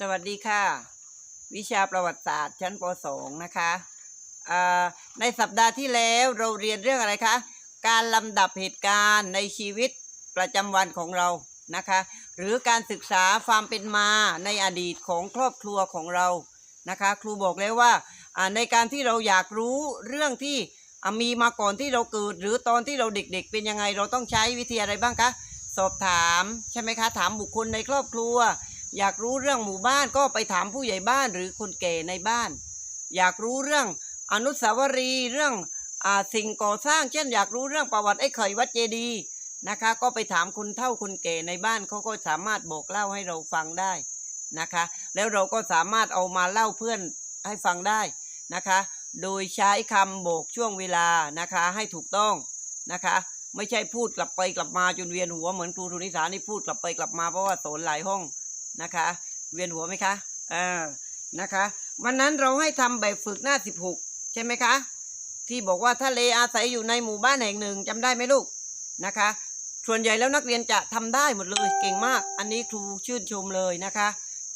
สวัสดีค่ะ วิชาประวัติศาสตร์ชั้นป .2 นะคะในสัปดาห์ที่แล้วเราเรียนเรื่องอะไรคะ การลำดับเหตุการณ์ในชีวิตประจำวันของเรานะคะ หรือการศึกษาความเป็นมาในอดีตของครอบครัวของเรานะคะ ครูบอกแล้วว่าในการที่เราอยากรู้เรื่องที่มีมาก่อนที่เราเกิด หรือตอนที่เราเด็กๆ เป็นยังไงเราต้องใช้วิธีอะไรบ้างคะสอบถามใช่ไหมคะ ถามบุคคลในครอบครัว อยากรู้เรื่องหมู่บ้านก็ไปถามผู้ใหญ่บ้านหรือคนแก่ในบ้าน อยากรู้เรื่องอนุสาวรีย์เรื่องอสิ่งก่อสร้าง เช่น อยากรู้เรื่องประวัติไอ้ไข่วัดเจดีนะคะ ก็ไปถามคนเฒ่าคนแก่ในบ้านเขาก็สามารถบอกเล่าให้เราฟังได้นะคะ แล้วเราก็สามารถเอามาเล่าเพื่อนให้ฟังได้นะคะ โดยใช้คำโบกช่วงเวลานะคะให้ถูกต้องนะคะ ไม่ใช่พูดกลับไปกลับมาจนเวียนหัวเหมือนครูทุนิสานี่พูดกลับไปกลับมาเพราะว่าสอนหลายห้อง นะคะ เวียนหัวไหมคะอ่านะคะ วันนั้นเราให้ทำแบบฝึกหน้าสิบหกใช่ไหมคะ ที่บอกว่าทะเลอาศัยอยู่ในหมู่บ้านแห่งหนึ่งจำได้ไหมลูกนะคะ ส่วนใหญ่แล้วนักเรียนจะทำได้หมดเลยเก่งมาก อันนี้ครูชื่นชมเลยนะคะ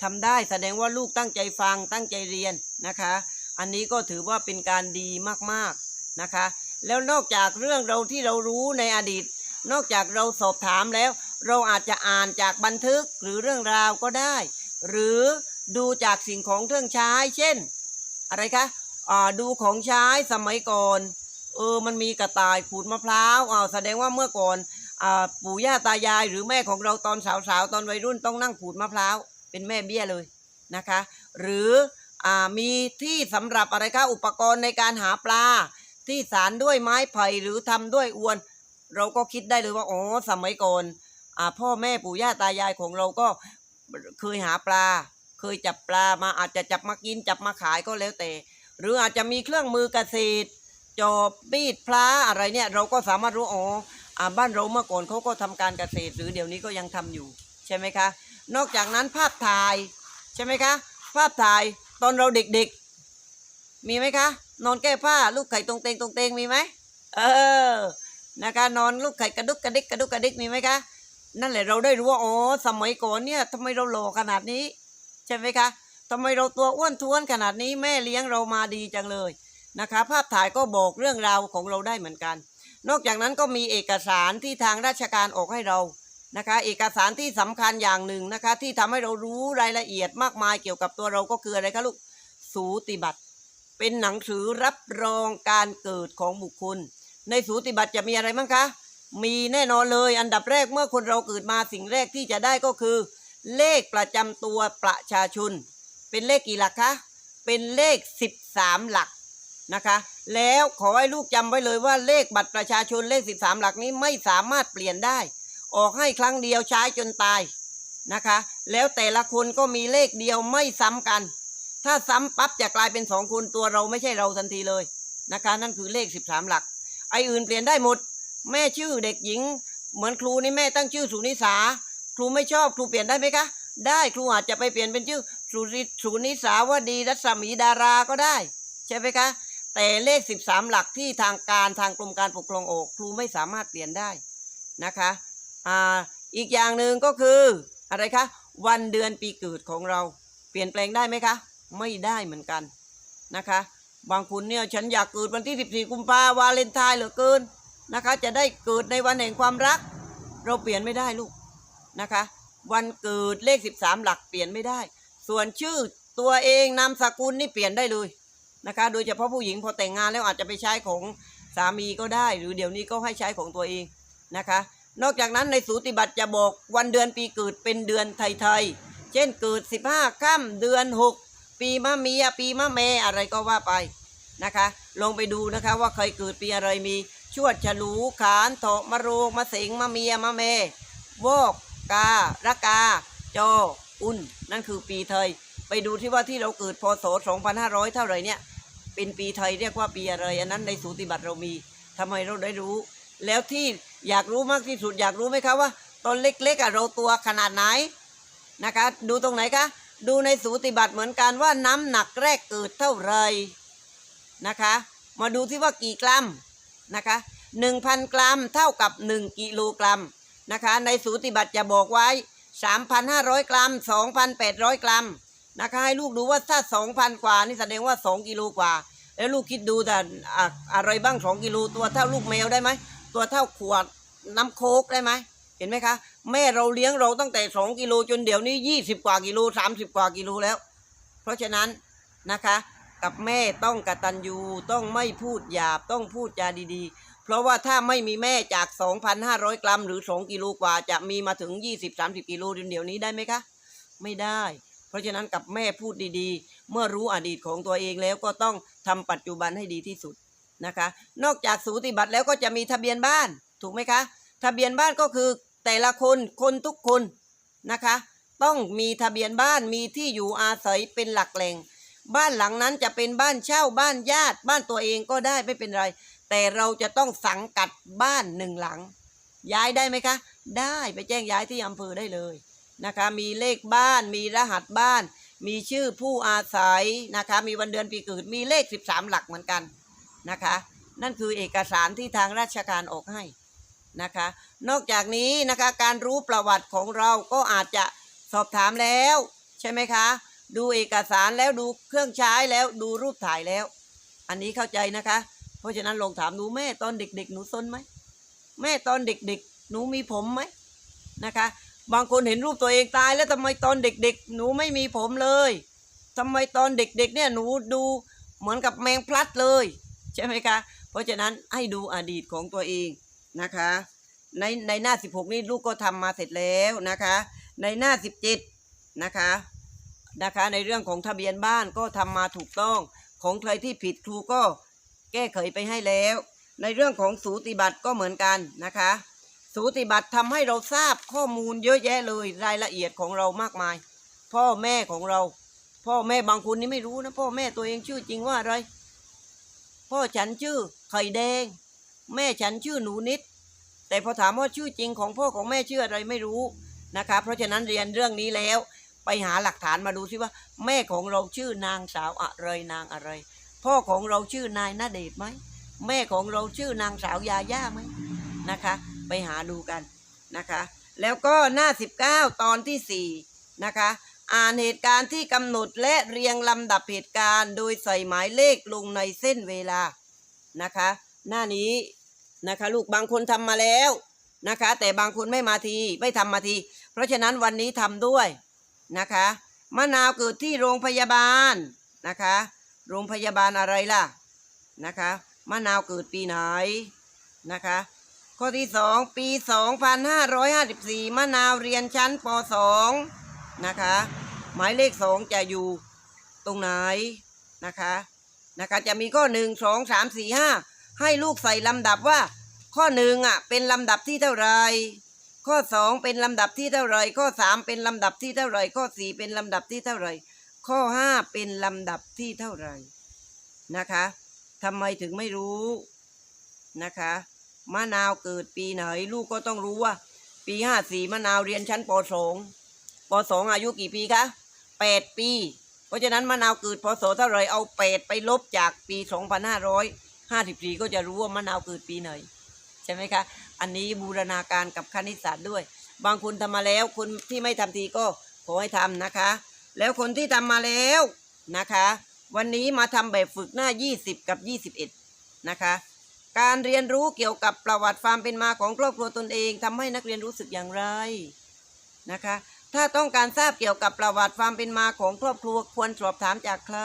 ทำได้แสดงว่าลูกตั้งใจฟังตั้งใจเรียนนะคะ อันนี้ก็ถือว่าเป็นการดีมากๆนะคะ แล้วนอกจากเรื่องเราที่เรารู้ในอดีต นอกจากเราสอบถามแล้ว เราอาจจะอ่านจากบันทึกหรือเรื่องราวก็ได้ หรือดูจากสิ่งของเครื่องใช้ เช่น อะไรคะดูของใช้สมัยก่อนเออมันมีกระต่ายขูดมะพร้าวอ่าแสดงว่าเมื่อก่อนอปู่ย่าตายายหรือแม่ของเราตอนสาวๆตอนวัยรุ่นต้องนั่งขูดมะพร้าวเป็นแม่เบี้ยเลยนะคะ หรืออมีที่สำหรับอะไรคะอุปกรณ์ในการหาปลา ที่สารด้วยไม้ไผ่หรือทำด้วยอวน เราก็คิดได้เลยว่าอ๋อสมัยก่อน พ่อแม่ปู่ย่าตายายของเราก็เคยหาปลา เคยจับปลามาอาจจะจับมากินจับมาขายก็แล้วแต่ หรืออาจจะมีเครื่องมือเกษตรจอบมีดพลาอะไรเนี่ยเราก็สามารถรู้อ๋ออ่าบ้านเราเมื่อก่อนเขาก็ทำการเกษตร หรือเดี๋ยวนี้ก็ยังทำอยู่ใช่ไหมคะ นอกจากนั้นภาพถ่ายใช่ไหมคะ ภาพถ่ายตอนเราเด็กๆ มีไหมคะ นอนแก้ผ้าลูกไข่ตรงเตงตรงเตงมีไหมเออนะคะนอนลูกไข่กระดุกกระดิกกระดุกกระดิกมีไหมคะ นั่นแหละเราได้รู้ว่าอ๋อสมัยก่อนเนี่ยทำไมเราหล่อขนาดนี้ ใช่ไหมคะทำไมเราตัวอ้วนท้วนขนาดนี้แม่เลี้ยงเรามาดีจังเลยนะคะ ภาพถ่ายก็บอกเรื่องราวของเราได้เหมือนกัน นอกจากนั้นก็มีเอกสารที่ทางราชการออกให้เรานะคะ เอกสารที่สำคัญอย่างหนึ่งนะคะ ที่ทำให้เรารู้รายละเอียดมากมายเกี่ยวกับตัวเราก็คืออะไรคะลูกสูติบัตรเป็นหนังสือรับรองการเกิดของบุคคล ในสูติบัตรจะมีอะไรบ้างคะ มีแน่นอนเลย อันดับแรกเมื่อคนเราเกิดมาสิ่งแรกที่จะได้ก็คือ เลขประจำตัวประชาชน เป็นเลขกี่หลักคะเป็นเลข 13 หลักนะคะ แล้วขอให้ลูกจำไว้เลยว่าเลขบัตรประชาชนเลข 13 หลักนี้ไม่สามารถเปลี่ยนได้ ออกให้ครั้งเดียวใช้จนตายนะคะ แล้วแต่ละคนก็มีเลขเดียวไม่ซ้ำกัน ถ้าซ้ำปั๊บจะกลายเป็นสองคนตัวเราไม่ใช่เราทันทีเลยนะคะ นั่นคือเลข 13 หลัก ไออื่นเปลี่ยนได้หมด แม่ชื่อเด็กหญิง เหมือนครูนี่แม่ตั้งชื่อสุนิสา ครูไม่ชอบครูเปลี่ยนได้ไหมคะ ได้ครูอาจจะไปเปลี่ยนเป็นชื่อสุริสุนิสาวดีรัศมีดาราก็ได้ ใช่ไหมคะ แต่เลข 13 หลักที่ทางการทางกรมการปกครองออก ครูไม่สามารถเปลี่ยนได้นะคะอ่าอีกอย่างหนึ่งก็คืออะไรคะ วันเดือนปีเกิดของเรา เปลี่ยนแปลงได้ไหมคะ ไม่ได้เหมือนกันนะคะ บางคนเนี่ยฉันอยากเกิดวันที่ 14 กุมภาวาเลนไทน์เหลือเกิน นะคะ จะได้เกิดในวันแห่งความรัก เราเปลี่ยนไม่ได้ลูกนะคะ วันเกิดเลข 13 หลักเปลี่ยนไม่ได้ ส่วนชื่อตัวเองนามสกุลนี่เปลี่ยนได้เลยนะคะ โดยเฉพาะผู้หญิงพอแต่งงานแล้วอาจจะไปใช้ของสามีก็ได้ หรือเดี๋ยวนี้ก็ให้ใช้ของตัวเองนะคะ นอกจากนั้นในสูติบัตรจะบอกวันเดือนปีเกิดเป็นเดือนไทยๆเช่นเกิด 15ค่ำเดือน 6 ปีมะเมียปีมะแม่อะไรก็ว่าไปนะคะ ลองไปดูนะคะว่าเคยเกิดปีอะไรมี ชวดฉลูขานเถมะรงมะเสงมะเมียมะแม่วอกการะกาจออุ่นนั่นคือปีไทย ไปดูที่ว่าที่เราเกิดพศ 2500 เท่าไรเนี่ย เป็นปีไทยเรียกว่าปีอะไร อันนั้นในสูติบัตรเรามีทำไมเราได้รู้ แล้วที่อยากรู้มากที่สุดอยากรู้ไหมคะว่า ตอนเล็กๆเราตัวขนาดไหนนะคะ ดูตรงไหนคะดูในสูติบัตรเหมือนกันว่าน้ำหนักแรกเกิดเท่าไรนะคะ มาดูที่ว่ากี่กรัม นะคะ1,000 กรัมเท่ากับ 1 กิโลกรัมนะคะในสูติบัตรจะบอกไว้ 3,500 กรัม 2,800 กรัมนะคะให้ลูกดูว่าถ้าสองพันกว่านี่แสดงว่าสองกิโลกว่า แล้วลูกคิดดูแต่อะอะไรบ้างสองกิโลตัวเท่าลูกแมวได้ไหมตัวเท่าขวดน้ำโคกได้ไหมเห็นไหมคะแม่เราเลี้ยงเราตั้งแต่สองกิโลจนเดี๋ยวนี้ยี่สิบกว่ากิโลสามสิบกว่ากิโลแล้ว เพราะฉะนั้นนะคะ กับแม่ต้องกตัญญูต้องไม่พูดหยาบต้องพูดจาดีๆ เพราะว่าถ้าไม่มีแม่จาก 2,500 กรัมหรือ 2 กิโลกว่าจะมีมาถึง 20-30 กิโลเดี๋ยวนี้ได้ไหมคะ ไม่ได้ เพราะฉะนั้นกับแม่พูดดีๆ เมื่อรู้อดีตของตัวเองแล้วก็ต้องทำปัจจุบันให้ดีที่สุดนะคะ นอกจากสูติบัตรแล้วก็จะมีทะเบียนบ้านถูกไหมคะ ทะเบียนบ้านก็คือแต่ละคนคนทุกคนนะคะ ต้องมีทะเบียนบ้านมีที่อยู่อาศัยเป็นหลักแหล่ง บ้านหลังนั้นจะเป็นบ้านเช่าบ้านญาติ บ้านตัวเองก็ได้ไม่เป็นไร แต่เราจะต้องสังกัดบ้านหนึ่งหลัง ย้ายได้ไหมคะ ได้ไปแจ้งย้ายที่อำเภอได้เลยนะคะ มีเลขบ้าน มีรหัสบ้าน มีชื่อผู้อาศัยนะคะ มีวันเดือนปีเกิด มีเลข 13 หลักเหมือนกันนะคะ นั่นคือเอกสารที่ทางราชการออกให้นะคะ นอกจากนี้นะคะการรู้ประวัติของเราก็อาจจะสอบถามแล้ว ใช่ไหมคะ ดูเอกสารแล้วดูเครื่องใช้แล้วดูรูปถ่ายแล้ว อันนี้เข้าใจนะคะ เพราะฉะนั้นลองถามหนูแม่ตอนเด็ก ๆ หนูซนไหมแม่ตอนเด็กๆ หนูมีผมไหมนะคะ บางคนเห็นรูปตัวเองตายแล้วทำไมตอนเด็ก ๆ หนูไม่มีผมเลยทำไมตอนเด็ก ๆ เนี่ยหนูดูเหมือนกับแมงพลัดเลย ใช่ไหมคะ เพราะฉะนั้นให้ดูอดีตของตัวเองนะคะ ในในหน้า 16 นี่ลูกก็ทำมาเสร็จแล้วนะคะ ในหน้า 17 นะคะ นะคะ ในเรื่องของทะเบียนบ้านก็ทำมาถูกต้อง ของใครที่ผิดครูก็แก้ไขไปให้แล้ว ในเรื่องของสูติบัตรก็เหมือนกันนะคะ สูติบัตรทำให้เราทราบข้อมูลเยอะแยะเลยรายละเอียดของเรามากมาย พ่อแม่ของเรา พ่อแม่บางคนนี่ไม่รู้นะพ่อแม่ตัวเองชื่อจริงว่าอะไร พ่อฉันชื่อไข่แดง แม่ฉันชื่อหนูนิด แต่พอถามว่าชื่อจริงของพ่อของแม่ชื่ออะไรไม่รู้นะคะ เพราะฉะนั้นเรียนเรื่องนี้แล้ว ไปหาหลักฐานมาดูซิว่า แม่ของเราชื่อนางสาวอะไรนางอะไร พ่อของเราชื่อนายนาเดชไหมแม่ของเราชื่อนางสาวยาย่าไหมนะคะ ไปหาดูกันนะคะ แล้วก็หน้า 19 ตอนที่ 4 นะคะ อ่านเหตุการณ์ที่กำหนดและเรียงลำดับเหตุการณ์โดยใส่หมายเลขลงในเส้นเวลานะคะ หน้านี้นะคะลูกบางคนทำมาแล้วนะคะ แต่บางคนไม่มาทีไม่ทำมาที เพราะฉะนั้นวันนี้ทำด้วย นะคะ มะนาวเกิดที่โรงพยาบาลนะคะ โรงพยาบาลอะไรล่ะนะคะ มะนาวเกิดปีไหนนะคะ ข้อที่สองปี 2554 มะนาวเรียนชั้นป .2 นะคะ หมายเลขสองจะอยู่ตรงไหนนะคะนะคะจะมีข้อหนึ่งสองสามสี่ห้าให้ลูกใส่ลำดับว่า ข้อหนึ่งอะเป็นลำดับที่เท่าไหร ข้อสองเป็นลำดับที่เท่าไรข้อสามเป็นลำดับที่เท่าไรข้อสี่เป็นลำดับที่เท่าไรข้อห้าเป็นลำดับที่เท่าไรนะคะทำไมถึงไม่รู้นะคะมะนาวเกิดปีไหน ลูกก็ต้องรู้ว่า ปีห้าสี่มะนาวเรียนชั้นปสองปสองอายุกี่ปีคะแปดปี เพราะฉะนั้นมะนาวเกิดพศเท่าไรเอาแปดไปลบจากปีสองพันห้าร้อยห้าสิบสี่ก็จะรู้ว่ามะนาวเกิดปีไหน ใช่ไหมคะ อันนี้บูรณาการกับคณิตศาสตร์ด้วย บางคนทำมาแล้วคนที่ไม่ทำทีก็ขอให้ทำนะคะ แล้วคนที่ทำมาแล้วนะคะ วันนี้มาทำแบบฝึกหน้า 20 กับ 21 นะคะ การเรียนรู้เกี่ยวกับประวัติความเป็นมาของครอบครัวตนเองทำให้นักเรียนรู้สึกอย่างไรนะคะ ถ้าต้องการทราบเกี่ยวกับประวัติความเป็นมาของครอบครัวควรสอบถามจากใคร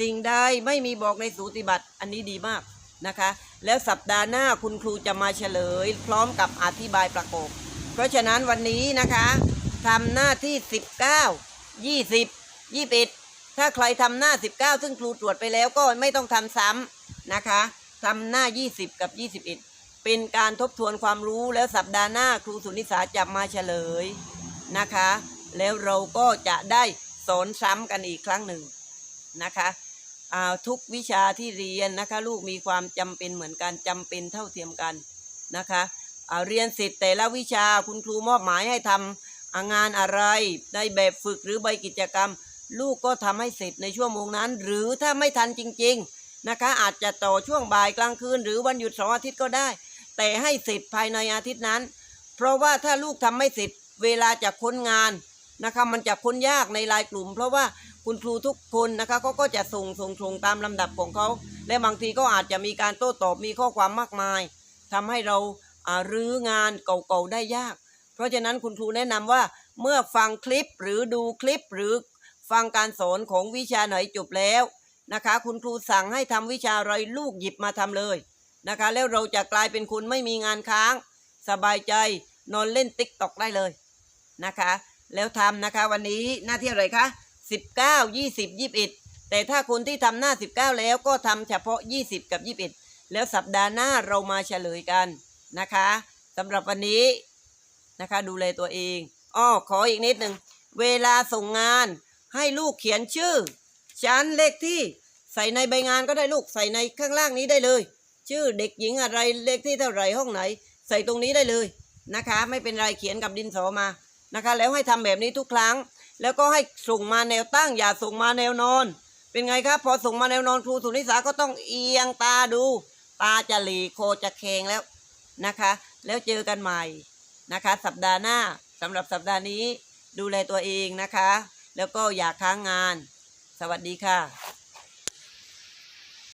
สิ่งใดไม่มีบอกในสูติบัตรอันนี้ดีมากนะคะ แล้วสัปดาห์หน้าคุณครูจะมาเฉลย พร้อมกับอธิบายประกอบเพราะฉะนั้นวันนี้นะคะทำหน้าที่ 19 20 21 ถ้าใครทำหน้า 19 ซึ่งครูตรวจไปแล้วก็ไม่ต้องทำซ้ำนะคะทำหน้า 20 กับ 21 เป็นการทบทวนความรู้แล้วสัปดาห์หน้าครูสุนิสาจะมาเฉลยนะคะ แล้วเราก็จะได้สอนซ้ำกันอีกครั้งหนึ่งนะคะ ทุกวิชาที่เรียนนะคะลูกมีความจำเป็นเหมือนกันจำเป็นเท่าเทียมกันนะคะอ่าเรียนเสร็จแต่ละวิชาคุณครูมอบหมายให้ทำอ่างานอะไรในแบบฝึกหรือใบกิจกรรม ลูกก็ทำให้เสร็จในชั่วโมงนั้น หรือถ้าไม่ทันจริง ๆนะคะ อาจจะต่อช่วงบ่ายกลางคืน หรือวันหยุดเสาร์อาทิตย์ก็ได้ แต่ให้เสร็จภายในอาทิตย์นั้น เพราะว่าถ้าลูกทำไม่เสร็จเวลาจะค้นงานนะคะมันจะค้นยากในไลายกลุ่ม เพราะว่า คุณครูทุกคนนะคะเขาก็จะส่งส่งส่งตามลำดับของเขาและบางทีก็อาจจะมีการโต้ตอบมีข้อความมากมายทำให้เราอารื้องานเก่าๆได้ยาก เพราะฉะนั้นคุณครูแนะนำว่าเมื่อฟังคลิปหรือดูคลิปหรือฟังการสอนของวิชาไหนจบแล้วนะคะ คุณครูสั่งให้ทำวิชาอะไรลูกหยิบมาทำเลยนะคะ แล้วเราจะกลายเป็นคุณไม่มีงานค้าง สบายใจนอนเล่นติ๊กตอกได้เลยนะคะ แล้วทำนะคะวันนี้หน้าที่อะไรคะ 19 20 21 แต่ถ้าคนที่ทำหน้า 19 แล้วก็ทำเฉพาะ 20 กับ 21 แล้วสัปดาห์หน้าเรามาเฉลยกันนะคะสำหรับวันนี้นะคะดูแลตัวเองอ้อขออีกนิดหนึ่งเวลาส่งงานให้ลูกเขียนชื่อ ชั้นเลขที่ใส่ในใบงานก็ได้ลูกใส่ในข้างล่างนี้ได้เลย ชื่อเด็กหญิงอะไรเลขที่เท่าไหร่ห้องไหน ใส่ตรงนี้ได้เลยนะคะ ไม่เป็นไรเขียนกับดินสอมานะคะ แล้วให้ทำแบบนี้ทุกครั้ง แล้วก็ให้ส่งมาแนวตั้ง อย่าส่งมาแนวนอน เป็นไงครับ พอส่งมาแนวนอนครูสุนิสาก็ต้องเอียงตาดู ตาจะหลีโคจะเคงแล้วนะคะ แล้วเจอกันใหม่นะคะ สัปดาห์หน้าสำหรับสัปดาห์นี้ดูแลตัวเองนะคะ แล้วก็อย่าค้างงาน สวัสดีค่ะ